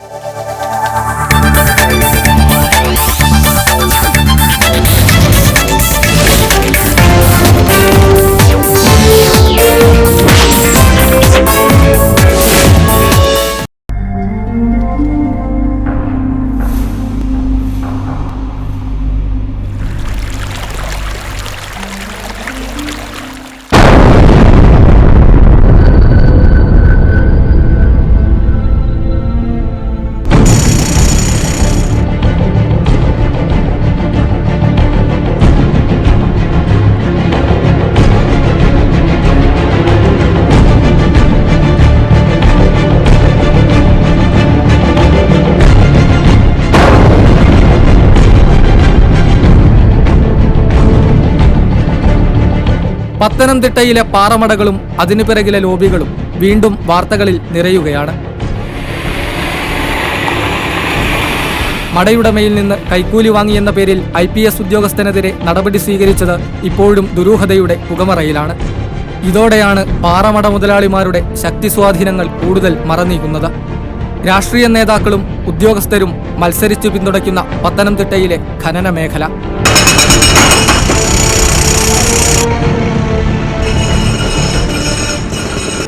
Bye. പത്തനംതിട്ടയിലെ പാറമടകളും അതിനു പിറകിലെ ലോബികളും വീണ്ടും വാർത്തകളിൽ നിറയുകയാണ്. മടയുടമയിൽ നിന്ന് കൈക്കൂലി വാങ്ങിയെന്ന പേരിൽ ഐ പി എസ് ഉദ്യോഗസ്ഥനെതിരെ നടപടി സ്വീകരിച്ചത് ഇപ്പോഴും ദുരൂഹതയുടെ പുകമറയിലാണ്. ഇതോടെയാണ് പാറമട മുതലാളിമാരുടെ ശക്തി സ്വാധീനങ്ങൾ കൂടുതൽ മറനീക്കുന്നത്. രാഷ്ട്രീയ നേതാക്കളും ഉദ്യോഗസ്ഥരും മത്സരിച്ചു പിന്തുണയ്ക്കുന്ന പത്തനംതിട്ടയിലെ ഖനന മേഖല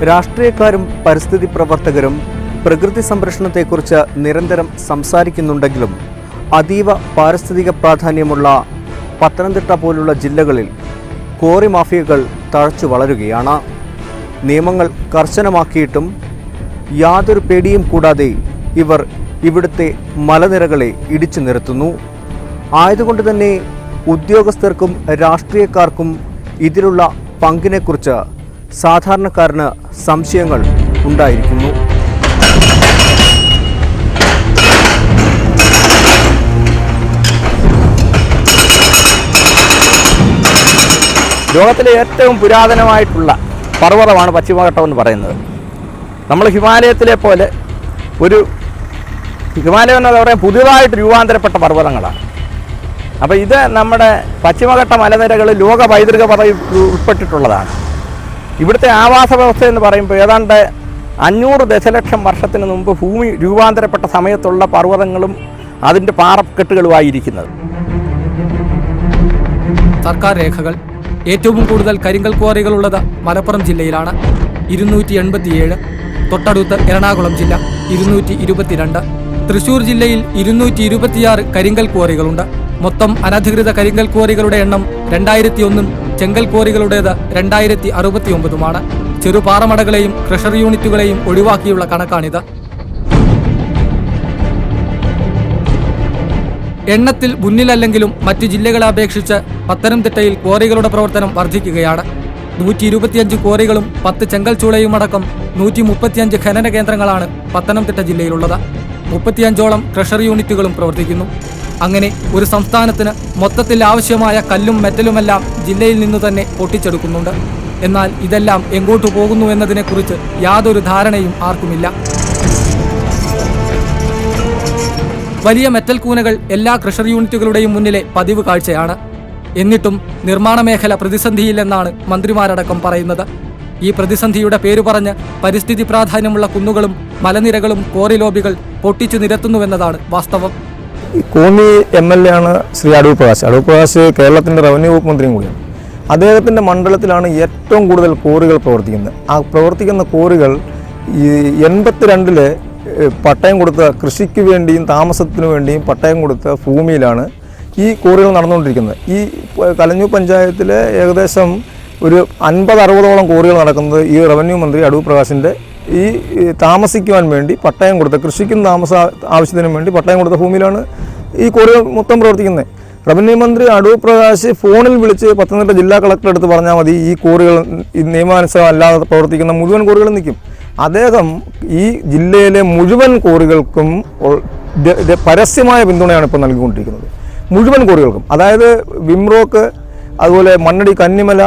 രാഷ്ട്രീയക്കാരും പരിസ്ഥിതി പ്രവർത്തകരും പ്രകൃതി സംരക്ഷണത്തെക്കുറിച്ച് നിരന്തരം സംസാരിക്കുന്നുണ്ടെങ്കിലും അതീവ പാരിസ്ഥിതിക പ്രാധാന്യമുള്ള പത്തനംതിട്ട പോലുള്ള ജില്ലകളിൽ കോറി മാഫിയകൾ തഴച്ചു വളരുകയാണ്. നിയമങ്ങൾ കർശനമാക്കിയിട്ടും യാതൊരു പേടിയും കൂടാതെ ഇവർ ഇവിടുത്തെ മലനിരകളെ ഇടിച്ചു നിർത്തുന്നു ആയതുകൊണ്ട് തന്നെ ഉദ്യോഗസ്ഥർക്കും രാഷ്ട്രീയക്കാർക്കും ഇതിലുള്ള പങ്കിനെക്കുറിച്ച് സാധാരണക്കാരന് സംശയങ്ങൾ ഉണ്ടായിരിക്കുന്നു. ലോകത്തിലെ ഏറ്റവും പുരാതനമായിട്ടുള്ള പർവതമാണ് പശ്ചിമഘട്ടം എന്ന് പറയുന്നത്. നമ്മൾ ഹിമാലയത്തിലെ പോലെ ഒരു ഹിമാലയം എന്നത് പറയാൻ പുതിയതായിട്ട് രൂപാന്തരപ്പെട്ട പർവതങ്ങളാണ്. അപ്പോൾ ഇത് നമ്മുടെ പശ്ചിമഘട്ട മലനിരകൾ ലോക പൈതൃക പദവി ഉൾപ്പെട്ടിട്ടുള്ളതാണ്. ഇവിടുത്തെ ആവാസ വ്യവസ്ഥ എന്ന് പറയുമ്പോൾ ഏതാണ്ട് അഞ്ഞൂറ് ദശലക്ഷം വർഷത്തിന് മുമ്പ് ഭൂമി രൂപാന്തരപ്പെട്ട സമയത്തുള്ള പർവതങ്ങളും അതിന്റെ പാറക്കെട്ടുകളുമായിരിക്കുന്നത്. സർക്കാർ രേഖകൾ ഏറ്റവും കൂടുതൽ കരിങ്കൽ ക്വാറികളുള്ളത് മലപ്പുറം ജില്ലയിലാണ്. ഇരുന്നൂറ്റി എൺപത്തിയേഴ് തൊട്ടടുത്ത് എറണാകുളം ജില്ല ഇരുന്നൂറ്റി ഇരുപത്തിരണ്ട് തൃശൂർ ജില്ലയിൽ ഇരുന്നൂറ്റി ഇരുപത്തിയാറ് കരിങ്കൽ ക്വാറികളുണ്ട്. മൊത്തം അനധികൃത കരിങ്കൽ ക്വാറികളുടെ എണ്ണം രണ്ടായിരത്തി ഒന്നും ചെങ്കൽ ക്വാറികളുടേത് രണ്ടായിരത്തി അറുപത്തി ഒമ്പതുമാണ് ചെറുപാറമടകളെയും ക്രഷർ യൂണിറ്റുകളെയും ഒഴിവാക്കിയുള്ള കണക്കാണിത്. എണ്ണത്തിൽ മുന്നിലല്ലെങ്കിലും മറ്റ് ജില്ലകളെ അപേക്ഷിച്ച് പത്തനംതിട്ടയിൽ ക്വാറികളുടെ പ്രവർത്തനം വർദ്ധിക്കുകയാണ്. നൂറ്റി ഇരുപത്തിയഞ്ച് ക്വാറികളും പത്ത് ചെങ്കൽ ചൂളയും അടക്കം നൂറ്റി മുപ്പത്തിയഞ്ച് ഖനന കേന്ദ്രങ്ങളാണ് പത്തനംതിട്ട ജില്ലയിലുള്ളത്. മുപ്പത്തിയഞ്ചോളം ക്രഷർ യൂണിറ്റുകളും പ്രവർത്തിക്കുന്നു. അങ്ങനെ ഒരു സംസ്ഥാനത്തിന് മൊത്തത്തിൽ ആവശ്യമായ കല്ലും മെറ്റലുമെല്ലാം ജില്ലയിൽ നിന്ന് തന്നെ പൊട്ടിച്ചെടുക്കുന്നുണ്ട്. എന്നാൽ ഇതെല്ലാം എങ്ങോട്ട് പോകുന്നു എന്നതിനെക്കുറിച്ച് യാതൊരു ധാരണയും ആർക്കുമില്ല. വലിയ മെറ്റൽ കൂനകൾ എല്ലാ ക്രഷർ യൂണിറ്റുകളുടെയും മുന്നിലെ പതിവ് കാഴ്ചയാണ്. എന്നിട്ടും നിർമ്മാണ മേഖല പ്രതിസന്ധിയില്ലെന്നാണ് മന്ത്രിമാരടക്കം പറയുന്നത്. ഈ പ്രതിസന്ധിയുടെ പേരു പറഞ്ഞ് പരിസ്ഥിതി പ്രാധാന്യമുള്ള കുന്നുകളും മലനിരകളും കോറിലോബികൾ പൊട്ടിച്ചു നിരത്തുന്നുവെന്നതാണ് വാസ്തവം. കോന്നി എം എൽ എ ആണ് ശ്രീ അടൂർ പ്രകാശ്. അടൂർ പ്രകാശ് കേരളത്തിന്റെ റവന്യൂ വകുപ്പ് മന്ത്രിയും കൂടിയാണ്. അദ്ദേഹത്തിന്റെ മണ്ഡലത്തിലാണ് ഏറ്റവും കൂടുതൽ കോറികൾ പ്രവർത്തിക്കുന്നത്. ആ പ്രവർത്തിക്കുന്ന കോറികൾ ഈ എൺപത്തിരണ്ടിൽ പട്ടയം കൊടുത്ത കൃഷിക്ക് വേണ്ടിയും താമസത്തിന് വേണ്ടിയും പട്ടയം കൊടുത്ത ഭൂമിയിലാണ് ഈ കോറികൾ നടന്നുകൊണ്ടിരിക്കുന്നത്. ഈ കലഞ്ഞൂർ പഞ്ചായത്തിലെ ഏകദേശം ഒരു അൻപത് അറുപതോളം കോറികൾ നടക്കുന്നത് ഈ റവന്യൂ മന്ത്രി അടൂർ പ്രകാശിന്റെ ഈ താമസിക്കുവാൻ വേണ്ടി പട്ടയം കൊടുത്ത കൃഷിക്കും താമസ ആവശ്യത്തിനും വേണ്ടി പട്ടയം കൊടുത്ത ഭൂമിയിലാണ് ഈ കോറികൾ മൊത്തം പ്രവർത്തിക്കുന്നത് റവന്യൂ മന്ത്രി അടൂർ പ്രകാശ് ഫോണിൽ വിളിച്ച് പത്തനംതിട്ട ജില്ലാ കളക്ടർ അടുത്ത് പറഞ്ഞാൽ മതി ഈ കോറികൾ ഈ നിയമാനുസരണം അല്ലാതെ പ്രവർത്തിക്കുന്ന മുഴുവൻ കോറികളും നിൽക്കും. അദ്ദേഹം ഈ ജില്ലയിലെ മുഴുവൻ കോറികൾക്കും പരസ്യമായ പിന്തുണയാണ് ഇപ്പോൾ നൽകിക്കൊണ്ടിരിക്കുന്നത്. മുഴുവൻ കോറികൾക്കും അതായത് വിംറോക്ക് അതുപോലെ മണ്ണടി കന്നിമല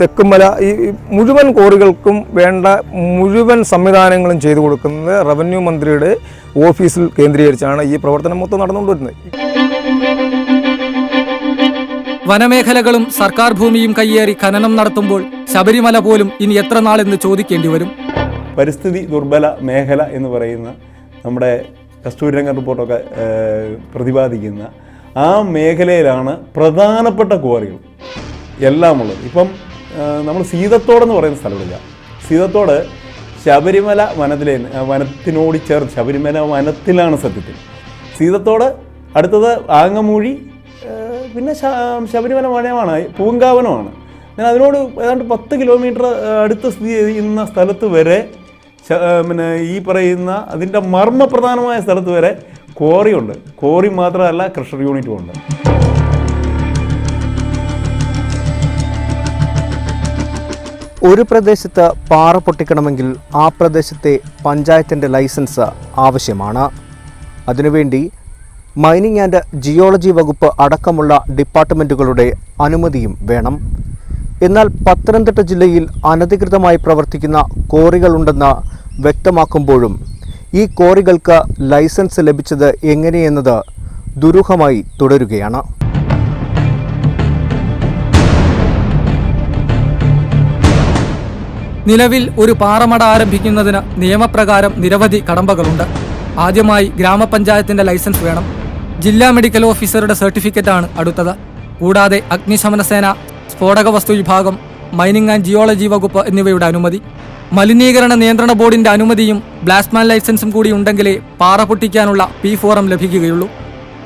തെക്കുമല ഈ മുഴുവൻ കോറികൾക്കും വേണ്ട മുഴുവൻ സംവിധാനങ്ങളും ചെയ്തു കൊടുക്കുന്നത് റവന്യൂ മന്ത്രിയുടെ ഓഫീസിൽ കേന്ദ്രീകരിച്ചാണ് ഈ പ്രവർത്തനം മൊത്തം നടന്നുകൊണ്ടിരുന്നത് വനമേഖലകളും സർക്കാർ ഭൂമിയും കയ്യേറി ഖനനം നടത്തുമ്പോൾ ശബരിമല പോലും ഇനി എത്ര നാളെന്ന് ചോദിക്കേണ്ടി വരും? പരിസ്ഥിതി ദുർബല മേഖല എന്ന് പറയുന്ന നമ്മുടെ കസ്തൂരിരംഗ റിപ്പോർട്ടൊക്കെ പ്രതിപാദിക്കുന്ന ആ മേഖലയിലാണ് പ്രധാനപ്പെട്ട ക്വാറികൾ എല്ലാം ഉള്ളത് ഇപ്പം നമ്മൾ സീതത്തോടെന്ന് പറയുന്ന സ്ഥലമില്ല സീതത്തോട് ശബരിമല വനത്തിലെ വനത്തിനോട് ചേർന്ന് ശബരിമല വനത്തിലാണ് സത്യത്തിൽ. സീതത്തോട് അടുത്തത് ആങ്ങമൂഴി പിന്നെ ശബരിമല വനമാണ് പൂങ്കാവനമാണ്. ഞാൻ അതിനോട് ഏതാണ്ട് പത്ത് കിലോമീറ്റർ അടുത്ത് സ്ഥിതി ചെയ്യുന്ന സ്ഥലത്ത് വരെ പിന്നെ ഈ പറയുന്ന അതിന്റെ മർമ്മപ്രധാനമായ സ്ഥലത്ത് വരെ ക്വാറിയുണ്ട്. ക്വാറി മാത്രമല്ല ക്രഷർ യൂണിറ്റും ഉണ്ട്. ഒരു പ്രദേശത്ത് പാറ പൊട്ടിക്കണമെങ്കിൽ ആ പ്രദേശത്തെ പഞ്ചായത്തിന്റെ ലൈസൻസ് ആവശ്യമാണ്. അതിനുവേണ്ടി മൈനിങ് ആൻഡ് ജിയോളജി വകുപ്പ് അടക്കമുള്ള ഡിപ്പാർട്ട്മെന്റുകളുടെ അനുമതിയും വേണം. എന്നാൽ പത്തനംതിട്ട ജില്ലയിൽ അനധികൃതമായി പ്രവർത്തിക്കുന്ന കോറികളുണ്ടെന്ന് വ്യക്തമാക്കുമ്പോഴും ഈ കോറികൾക്ക് ലൈസൻസ് ലഭിച്ചത് എങ്ങനെയെന്നത് ദുരൂഹമായി തുടരുകയാണ്. നിലവിൽ ഒരു പാറമട ആരംഭിക്കുന്നതിന് നിയമപ്രകാരം നിരവധി കടമ്പകളുണ്ട്. ആദ്യമായി ഗ്രാമപഞ്ചായത്തിന്റെ ലൈസൻസ് വേണം. ജില്ലാ മെഡിക്കൽ ഓഫീസറുടെ സർട്ടിഫിക്കറ്റ് ആണ് അടുത്തത്. കൂടാതെ അഗ്നിശമന സേന സ്ഫോടക വസ്തു വിഭാഗം മൈനിങ് ആൻഡ് ജിയോളജി വകുപ്പ് എന്നിവയുടെ അനുമതി. മലിനീകരണ നിയന്ത്രണ ബോർഡിന്റെ അനുമതിയും ബ്ലാസ്റ്റ്മാൻ ലൈസൻസും കൂടി ഉണ്ടെങ്കിലേ പാറ പൊട്ടിക്കാനുള്ള പി ഫോറം ലഭിക്കുകയുള്ളൂ.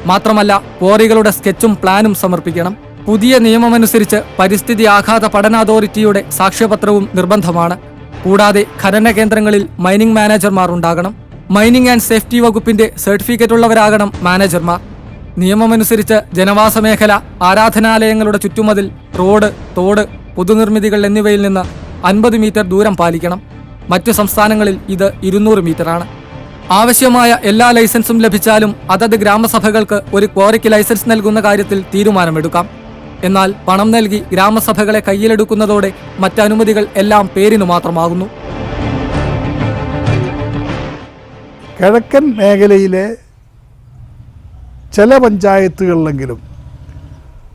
മാത്രമല്ല ക്വാറികളുടെ സ്കെച്ചും പ്ലാനും സമർപ്പിക്കണം. പുതിയ നിയമമനുസരിച്ച് പരിസ്ഥിതി ആഘാത പഠന അതോറിറ്റിയുടെ സാക്ഷ്യപത്രവും നിർബന്ധമാണ്. കൂടാതെ ഖനന കേന്ദ്രങ്ങളിൽ മൈനിംഗ് മാനേജർമാർ ഉണ്ടാകണം. മൈനിംഗ് ആൻഡ് സേഫ്റ്റി വകുപ്പിന്റെ സർട്ടിഫിക്കറ്റ് ഉള്ളവരാകണം മാനേജർമാർ. നിയമമനുസരിച്ച് ജനവാസ മേഖല ആരാധനാലയങ്ങളുടെ ചുറ്റുമതിൽ റോഡ് തോട് പൊതുനിർമ്മിതികൾ എന്നിവയിൽ നിന്ന് അൻപത് മീറ്റർ ദൂരം പാലിക്കണം. മറ്റു സംസ്ഥാനങ്ങളിൽ ഇത് ഇരുന്നൂറ് മീറ്ററാണ്. ആവശ്യമായ എല്ലാ ലൈസൻസും ലഭിച്ചാലും അതത് ഗ്രാമസഭകൾക്ക് ഒരു ക്വാറിക്ക് ലൈസൻസ് നൽകുന്ന കാര്യത്തിൽ തീരുമാനമെടുക്കാം. എന്നാൽ പണം നൽകി ഗ്രാമസഭകളെ കയ്യിലെടുക്കുന്നതോടെ മറ്റനുമതികൾ എല്ലാം പേരിനു മാത്രമാകുന്നു. കിഴക്കൻ മേഖലയിലെ ചില പഞ്ചായത്തുകളിലെങ്കിലും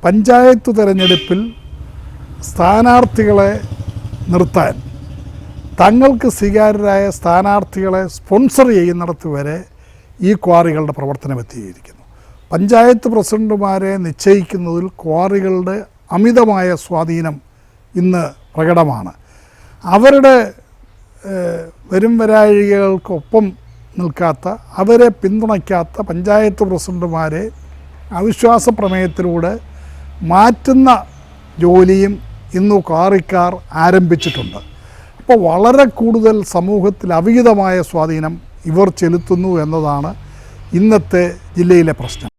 പഞ്ചായത്ത് തിരഞ്ഞെടുപ്പിൽ സ്ഥാനാർത്ഥികളെ നിർത്താൻ തങ്ങൾക്ക് സ്വീകാര്യരായ സ്ഥാനാർത്ഥികളെ സ്പോൺസർ ചെയ്യുന്നിടത്ത് വരെ ഈ ക്വാറികളുടെ പ്രവർത്തനം എത്തിയിരിക്കുന്നു. പഞ്ചായത്ത് പ്രസിഡന്റുമാരെ നിശ്ചയിക്കുന്നതിൽ ക്വാറികളുടെ അമിതമായ സ്വാധീനം ഇന്ന് പ്രകടമാണ്. അവരുടെ വരും വരാഴികൾക്കൊപ്പം നിൽക്കാത്ത അവരെ പിന്തുണയ്ക്കാത്ത പഞ്ചായത്ത് പ്രസിഡന്റുമാരെ അവിശ്വാസ പ്രമേയത്തിലൂടെ മാറ്റുന്ന ജോലിയും ഇന്ന് കാറിക്കാർ ആരംഭിച്ചിട്ടുണ്ട്. അപ്പോൾ വളരെ കൂടുതൽ സമൂഹത്തിൽ അവിഹിതമായ സ്വാധീനം ഇവർ ചെലുത്തുന്നു എന്നതാണ് ഇന്നത്തെ ജില്ലയിലെ പ്രശ്നം.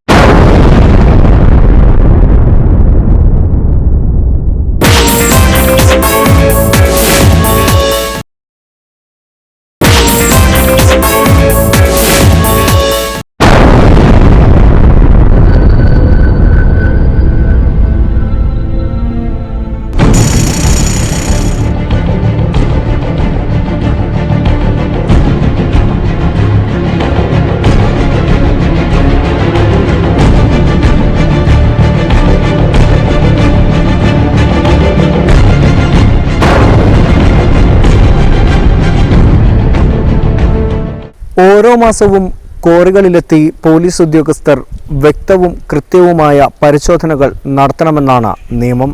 ഓരോ മാസവും കോറികളിലെത്തി പോലീസ് ഉദ്യോഗസ്ഥർ വ്യക്തവും കൃത്യവുമായ പരിശോധനകൾ നടത്തണമെന്നാണ് നിയമം.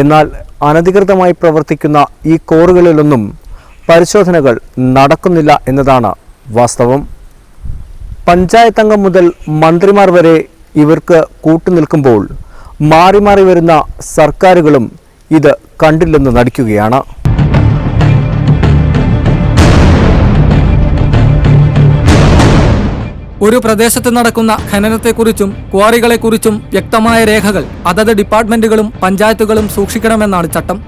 എന്നാൽ അനധികൃതമായി പ്രവർത്തിക്കുന്ന ഈ കോറുകളിലൊന്നും പരിശോധനകൾ നടക്കുന്നില്ല എന്നതാണ് വാസ്തവം. പഞ്ചായത്ത് അംഗം മുതൽ മന്ത്രിമാർ വരെ ഇവർക്ക് കൂട്ടുനിൽക്കുമ്പോൾ മാറി മാറി വരുന്ന സർക്കാരുകളും ഇത് കണ്ടില്ലെന്ന് നടിക്കുകയാണ്. ഒരു പ്രദേശത്ത് നടക്കുന്ന ഖനനത്തെക്കുറിച്ചും ക്വാറികളെക്കുറിച്ചും വ്യക്തമായ രേഖകൾ അതത് ഡിപ്പാർട്ട്മെന്റുകളും പഞ്ചായത്തുകളും സൂക്ഷിക്കണമെന്നാണ് ചട്ടം.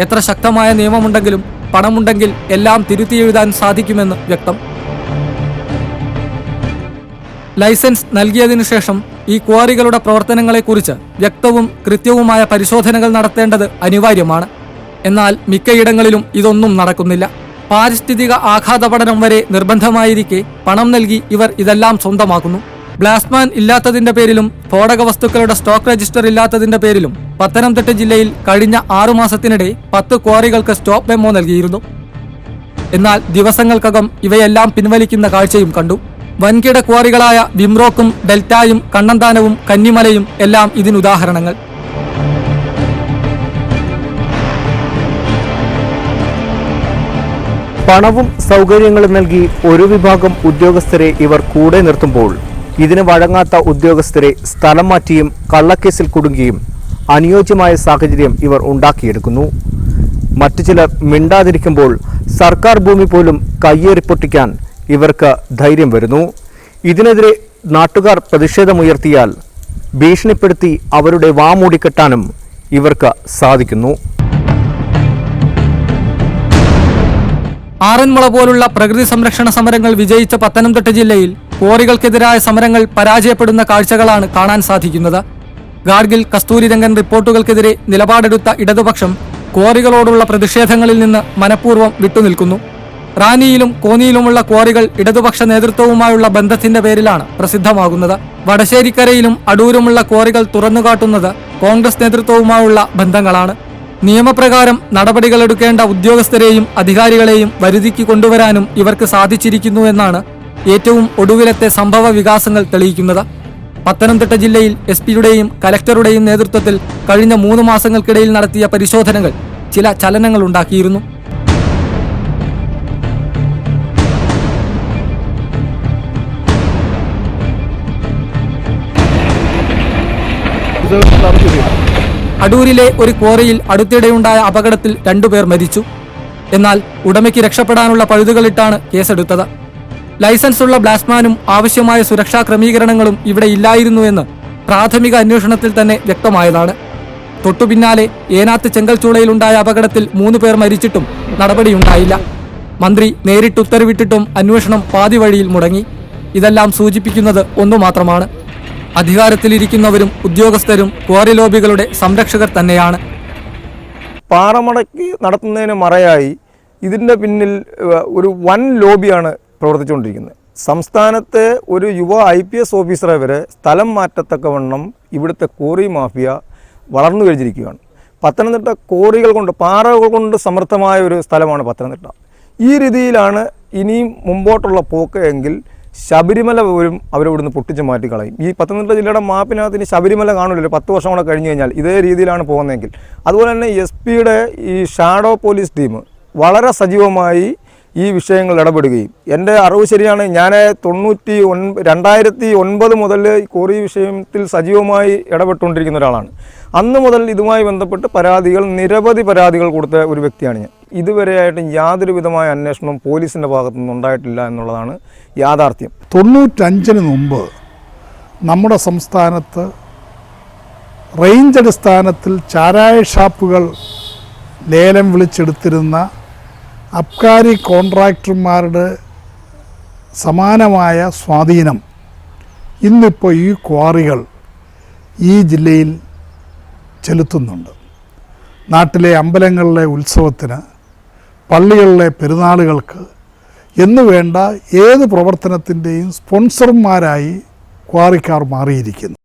എത്ര ശക്തമായ നിയമമുണ്ടെങ്കിലും പണമുണ്ടെങ്കിൽ എല്ലാം തിരുത്തി എഴുതാൻ സാധിക്കുമെന്ന് വ്യക്തം. ലൈസൻസ് നൽകിയതിനു ശേഷം ഈ ക്വാറികളുടെ പ്രവർത്തനങ്ങളെക്കുറിച്ച് വ്യക്തവും കൃത്യവുമായ പരിശോധനകൾ നടത്തേണ്ടത് അനിവാര്യമാണ്. എന്നാൽ മിക്കയിടങ്ങളിലും ഇതൊന്നും നടക്കുന്നില്ല. പാരിസ്ഥിതിക ആഘാത പഠനം വരെ നിർബന്ധമായിരിക്കെ പണം നൽകി ഇവർ ഇതെല്ലാം സ്വന്തമാക്കുന്നു. ബ്ലാസ്റ്റ്മാൻ ഇല്ലാത്തതിന്റെ പേരിലും സ്ഫോടക വസ്തുക്കളുടെ സ്റ്റോക്ക് രജിസ്റ്റർ ഇല്ലാത്തതിന്റെ പേരിലും പത്തനംതിട്ട ജില്ലയിൽ കഴിഞ്ഞ ആറുമാസത്തിനിടെ പത്ത് ക്വാറികൾക്ക് സ്റ്റോപ്പ് മെമ്മോ നൽകിയിരുന്നു. എന്നാൽ ദിവസങ്ങൾക്കകം ഇവയെല്ലാം പിൻവലിക്കുന്ന കാഴ്ചയും കണ്ടു. വൻകിട ക്വാറികളായ വിംറോക്കും ഡെൽറ്റായും കണ്ണന്താനവും കന്നിമലയും എല്ലാം ഇതിനുദാഹരണങ്ങൾ. പണവും സൗകര്യങ്ങളും നൽകി ഒരു വിഭാഗം ഉദ്യോഗസ്ഥരെ ഇവർ കൂടെ നിർത്തുമ്പോൾ ഇതിന് വഴങ്ങാത്ത ഉദ്യോഗസ്ഥരെ സ്ഥലം മാറ്റിയും കള്ളക്കേസിൽ കുടുങ്ങിയും അനുയോജ്യമായ സാഹചര്യം ഇവർ ഉണ്ടാക്കിയെടുക്കുന്നു. മറ്റു ചിലർ മിണ്ടാതിരിക്കുമ്പോൾ സർക്കാർ ഭൂമി പോലും കയ്യേറിപ്പൊട്ടിക്കാൻ ഇവർക്ക് ധൈര്യം വരുന്നു. ഇതിനെതിരെ നാട്ടുകാർ പ്രതിഷേധമുയർത്തിയാൽ ഭീഷണിപ്പെടുത്തി അവരുടെ വാമൂടിക്കെട്ടാനും ഇവർക്ക് സാധിക്കുന്നു. ആറന്മുള പോലുള്ള പ്രകൃതി സംരക്ഷണ സമരങ്ങൾ വിജയിച്ച പത്തനംതിട്ട ജില്ലയിൽ ക്വാറികൾക്കെതിരായ സമരങ്ങൾ പരാജയപ്പെടുന്ന കാഴ്ചകളാണ് കാണാൻ സാധിക്കുന്നത്. ഗാഡ്ഗിൽ കസ്തൂരിരംഗൻ റിപ്പോർട്ടുകൾക്കെതിരെ നിലപാടെടുത്ത ഇടതുപക്ഷം ക്വാറികളോടുള്ള പ്രതിഷേധങ്ങളിൽ നിന്ന് മനഃപൂർവം വിട്ടുനിൽക്കുന്നു. റാന്നിയിലും കോന്നിയിലുമുള്ള ക്വാറികൾ ഇടതുപക്ഷ നേതൃത്വവുമായുള്ള ബന്ധത്തിന്റെ പേരിലാണ് പ്രസിദ്ധമാകുന്നത്. വടശ്ശേരിക്കരയിലും അടൂരുമുള്ള ക്വാറികൾ തുറന്നുകാട്ടുന്നത് കോൺഗ്രസ് നേതൃത്വവുമായുള്ള ബന്ധങ്ങളാണ്. നിയമപ്രകാരം നടപടികളെടുക്കേണ്ട ഉദ്യോഗസ്ഥരെയും അധികാരികളെയും വരുതിക്ക് കൊണ്ടുവരാനും ഇവർക്ക് സാധിച്ചിരിക്കുന്നു എന്നാണ് ഏറ്റവും ഒടുവിലത്തെ സംഭവ വികാസങ്ങൾ തെളിയിക്കുന്നത്. പത്തനംതിട്ട ജില്ലയിൽ എസ് പിയുടെയും കലക്ടറുടെയും നേതൃത്വത്തിൽ കഴിഞ്ഞ മൂന്ന് മാസങ്ങൾക്കിടയിൽ നടത്തിയ പരിശോധനകൾ ചില ചലനങ്ങൾ ഉണ്ടാക്കിയിരുന്നു. അടൂരിലെ ഒരു ക്വാറിയിൽ അടുത്തിടെയുണ്ടായ അപകടത്തിൽ രണ്ടുപേർ മരിച്ചു. എന്നാൽ ഉടമയ്ക്ക് രക്ഷപ്പെടാനുള്ള പഴുതുകളിട്ടാണ് കേസെടുത്തത്. ലൈസൻസ് ഉള്ള ബ്ലാസ്മാനും ആവശ്യമായ സുരക്ഷാ ക്രമീകരണങ്ങളും ഇവിടെ ഇല്ലായിരുന്നു എന്ന് പ്രാഥമിക അന്വേഷണത്തിൽ തന്നെ വ്യക്തമായതാണ്. തൊട്ടുപിന്നാലെ ഏനാത്ത് ചെങ്കൽച്ചൂളയിലുണ്ടായ അപകടത്തിൽ മൂന്ന് പേർ മരിച്ചിട്ടും നടപടിയുണ്ടായില്ല. മന്ത്രി നേരിട്ട് ഉത്തരവിട്ടിട്ടും അന്വേഷണം പാതി വഴിയിൽ മുടങ്ങി. ഇതെല്ലാം സൂചിപ്പിക്കുന്നത് ഒന്നു മാത്രമാണ്. അധികാരത്തിലിരിക്കുന്നവരും ഉദ്യോഗസ്ഥരും ക്വാറി ലോബികളുടെ സംരക്ഷകർ തന്നെയാണ്. പാറമടക്കി നടത്തുന്നതിന് മറയായി ഇതിന്റെ പിന്നിൽ ഒരു വൻ ലോബിയാണ് പ്രവർത്തിച്ചുകൊണ്ടിരിക്കുന്നത്. സംസ്ഥാനത്തെ ഒരു യുവ ഐ പി എസ് ഓഫീസറെ വരെ സ്ഥലം മാറ്റത്തക്കവണ്ണം ഇവിടുത്തെ കോറി മാഫിയ വളർന്നു കഴിഞ്ഞിരിക്കുകയാണ്. പത്തനംതിട്ട കോറികൾ കൊണ്ട് പാറകൾ കൊണ്ട് സമൃദ്ധമായ ഒരു സ്ഥലമാണ് പത്തനംതിട്ട. ഈ രീതിയിലാണ് ഇനിയും മുമ്പോട്ടുള്ള പോക്ക് എങ്കിൽ ശബരിമല പോലും അവരിവിടുന്ന് പൊട്ടിച്ച് മാറ്റിക്കളയും. ഈ പത്തനംതിട്ട ജില്ലയുടെ മാപ്പിനകത്ത് ഇനി ശബരിമല കാണില്ലല്ലോ പത്ത് വർഷം കൂടെ കഴിഞ്ഞ് കഴിഞ്ഞാൽ ഇതേ രീതിയിലാണ് പോകുന്നതെങ്കിൽ. അതുപോലെ തന്നെ എസ് പിയുടെ ഈ ഷാഡോ പോലീസ് ടീം വളരെ സജീവമായി ഈ വിഷയങ്ങൾ ഇടപെടുകയും. എന്റെ അറിവ് ശരിയാണ് ഞാൻ തൊണ്ണൂറ്റി ഒൻ രണ്ടായിരത്തി ഒൻപത് മുതൽ കോറി വിഷയത്തിൽ സജീവമായി ഇടപെട്ടുകൊണ്ടിരിക്കുന്ന ഒരാളാണ്. അന്ന് മുതൽ ഇതുമായി ബന്ധപ്പെട്ട് പരാതികൾ നിരവധി പരാതികൾ കൊടുത്ത ഒരു വ്യക്തിയാണ് ഞാൻ. ഇതുവരെയായിട്ടും യാതൊരു വിധമായ അന്വേഷണവും പോലീസിന്റെ ഭാഗത്തു നിന്നുണ്ടായിട്ടില്ല എന്നുള്ളതാണ് യാഥാർത്ഥ്യം. തൊണ്ണൂറ്റഞ്ചിന് മുമ്പ് നമ്മുടെ സംസ്ഥാനത്ത് റേഞ്ച് അടിസ്ഥാനത്തിൽ ചാരായ ഷാപ്പുകൾ ലേലം വിളിച്ചെടുത്തിരുന്ന അബ്കാരി കോൺട്രാക്ടർമാരുടെ സമാനമായ സ്വാധീനം ഇന്നിപ്പോൾ ഈ ക്വാറികൾ ഈ ജില്ലയിൽ ചെലുത്തുന്നുണ്ട്. നാട്ടിലെ അമ്പലങ്ങളിലെ ഉത്സവത്തിന് പള്ളികളിലെ പെരുന്നാളുകൾക്ക് എന്നു വേണ്ട ഏത് പ്രവർത്തനത്തിന്റെയും സ്പോൺസർമാരായി ക്വാറിക്കാർ മാറിയിരിക്കുന്നു.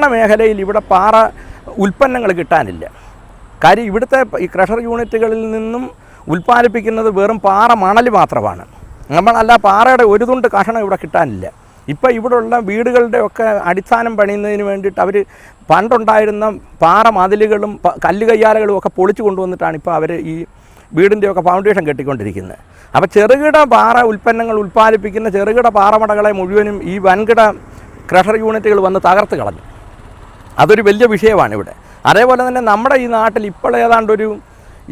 നിർമ്മാണ മേഖലയിൽ ഇവിടെ പാറ ഉൽപ്പന്നങ്ങൾ കിട്ടാനില്ല. കാര്യം ഇവിടുത്തെ ഈ ക്രഷർ യൂണിറ്റുകളിൽ നിന്നും ഉൽപ്പാദിപ്പിക്കുന്നത് വെറും പാറ മണൽ മാത്രമാണ്. നമ്മളല്ല പാറയുടെ ഒരു തുണ്ട് കഷണം ഇവിടെ കിട്ടാനില്ല. ഇപ്പോൾ ഇവിടെയുള്ള വീടുകളുടെ ഒക്കെ അടിസ്ഥാനം പണിയുന്നതിന് വേണ്ടിയിട്ട് അവർ പണ്ടുണ്ടായിരുന്ന പാറ മതിലുകളും കല്ല് കയ്യാലകളും ഒക്കെ പൊളിച്ചു കൊണ്ടുവന്നിട്ടാണ് ഇപ്പോൾ അവർ ഈ വീടിന്റെയൊക്കെ ഫൗണ്ടേഷൻ കെട്ടിക്കൊണ്ടിരിക്കുന്നത്. അപ്പോൾ ചെറുകിട പാറ ഉൽപ്പന്നങ്ങൾ ഉൽപ്പാദിപ്പിക്കുന്ന ചെറുകിട പാറമടകളെ മുഴുവനും ഈ വൻകിട ക്രഷർ യൂണിറ്റുകൾ വന്ന് തകർത്ത് കളഞ്ഞു. അതൊരു വലിയ വിഷയമാണ് ഇവിടെ. അതേപോലെ തന്നെ നമ്മുടെ ഈ നാട്ടിൽ ഇപ്പോൾ ഏതാണ്ട് ഒരു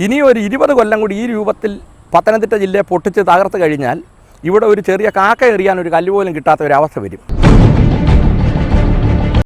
ഇനിയും ഒരു ഇരുപത് കൊല്ലം കൂടി ഈ രൂപത്തിൽ പത്തനംതിട്ട ജില്ലയെ പൊട്ടിച്ച് തകർത്ത് കഴിഞ്ഞാൽ ഇവിടെ ഒരു ചെറിയ കാക്ക എറിയാൻ ഒരു കല്ലുപോലും കിട്ടാത്ത ഒരു അവസ്ഥ വരും.